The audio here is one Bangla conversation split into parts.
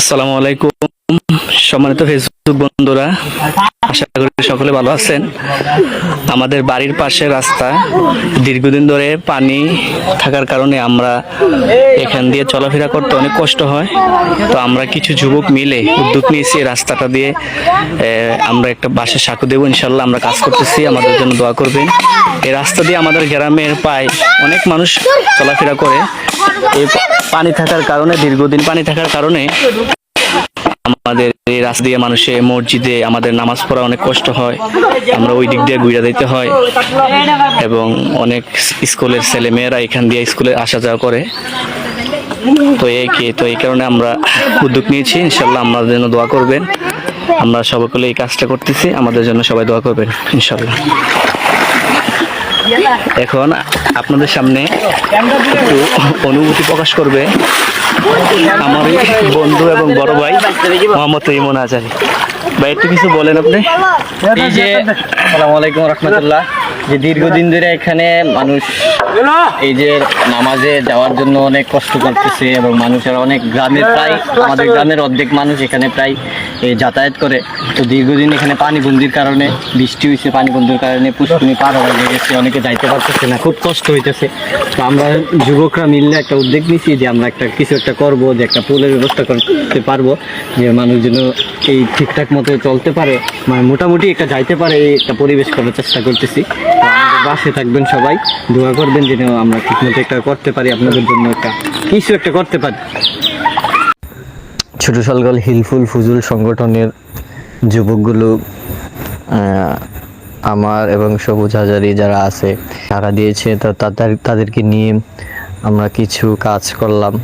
আসসালামু আলাইকুম, সম্মানিত ফেসবুক বন্ধুরা। আশা করি সকলে ভালো আছেন। আমাদের বাড়ির পাশে রাস্তা। দীর্ঘদিন ধরে পানি থাকার কারণে আমরা এখান দিয়ে চলাফেরা করতে অনেক কষ্ট হয়। তো আমরা কিছু যুবক মিলে উদ্যোগ নিয়েছি রাস্তাটা দিয়ে। আমরা একটা বাসে সাঁকু দেবো, ইনশাল্লাহ আমরা কাজ করতেছি। আমাদের জন্য দোয়া করবেন। এই রাস্তা দিয়ে আমাদের গ্রামের প্রায় অনেক মানুষ চলাফেরা করে। এই পানি থাকার কারণে, দীর্ঘদিন পানি থাকার কারণে আমাদের এই রাস্তা দিয়ে মানুষে মসজিদে আমাদের নামাজ পড়া অনেক কষ্ট হয়। আমরা ওই দিক দিয়ে ঘুরে দিতে হয় এবং অনেক স্কুলের ছেলে মেয়েরা এখান দিয়ে স্কুলে আসা যাওয়া করে। তো এই কি, তো এই কারণে আমরা উদ্যোগ নিয়েছি। ইনশাল্লাহ আমাদের জন্য দোয়া করবেন। আমরা সকলে এই কাজটা করতেছি। আমাদের জন্য সবাই দোয়া করবেন ইনশাল্লাহ এখন আপনাদের সামনে একটু অনুভূতি প্রকাশ করবে আমার বন্ধু এবং বড় ভাই মোহাম্মদ ইমন আজারি। ভাই, একটু কিছু বলেন আপনি। যে, আসসালামু আলাইকুম রহমতুল্লাহ। যে দীর্ঘদিন ধরে এখানে মানুষ এই যে নামাজে যাওয়ার জন্য অনেক কষ্ট করতেছে এবং মানুষের অনেক গ্রামের প্রায় আমাদের গ্রামের অর্ধেক মানুষ এখানে প্রায় এই যাতায়াত করে। তো দীর্ঘদিন এখানে পানি বন্দির কারণে বৃষ্টি হয়েছে পানি বন্দির কারণে পুষ্কুনি পার হয়ে গেছে অনেকে যাইতে পারতেছে না খুব কষ্ট হইতেছে। তো আমরা যুবকরা মিললে একটা উদ্যোগ নিছি যে আমরা একটা কিছু একটা করব যে একটা পুলের ব্যবস্থা করতে পারব যে মানুষ যেন এই ঠিকঠাক মতো চলতে পারে। মানে মোটামুটি একটা যাইতে পারে এই একটা পরিবেশ করার চেষ্টা করতেছি। আমাদের বাসে থাকবেন সবাই দোয়া করবেন। যেন আমরা ঠিক মতো একটা করতে পারি আপনাদের জন্য একটা। কিছু একটা করতে পারি। ছোট সলগল হিলফুল ফুজুল সংগঠনের যুবকগুলো আমার এবং সবুজ হাজারি যারা আছে টাকা দিয়েছে, তো তাদের, তাদেরকে নিয়ে আমরা কিছু কাজ করলাম।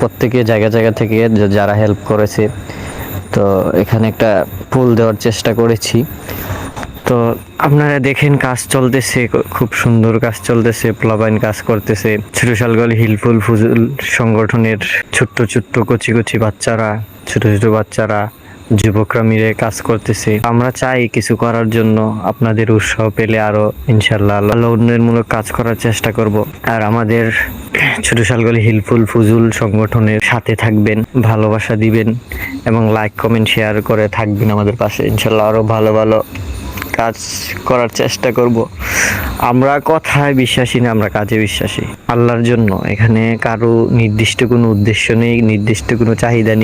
প্রত্যেকে জায়গা জায়গা থেকে যারা হেল্প করেছে, তো এখানে একটা পুল দেওয়ার চেষ্টা করেছি। তো আপনারা দেখেন কাজ চলতেছে, খুব সুন্দর কাজ চলতেছে, প্লাবাইন কাজ করতেছে। ছোট শালগল হিলফুল ফুজুল সংগঠনের ছোট্ট ছোট্ট কচি কচি বাচ্চারা, ছোট ছোট বাচ্চারা, যুবকরা মিলে কাজ করতেছে। আমরা চাই কিছু করার জন্য আপনাদের উৎসাহ পেলে আরও ইনশাল্লাহ আল্লাহ উন্নয়নমূলক কাজ করার চেষ্টা করব। আর আমাদের ছোট শালগল হিলফুল ফুজুল সংগঠনের সাথে থাকবেন, ভালোবাসা দিবেন এবং লাইক কমেন্ট শেয়ার করে থাকবেন আমাদের পাশে। ইনশাল্লাহ আরও ভালো ভালো কাজ করার চেষ্টা করব। আমরা কথায় বিশ্বাসী না, আমরা কাজে বিশ্বাসী। আল্লাহর জন্য। এখানে কারও নির্দিষ্ট কোনো উদ্দেশ্য নেই, নির্দিষ্ট কোনো চাহিদা নেই।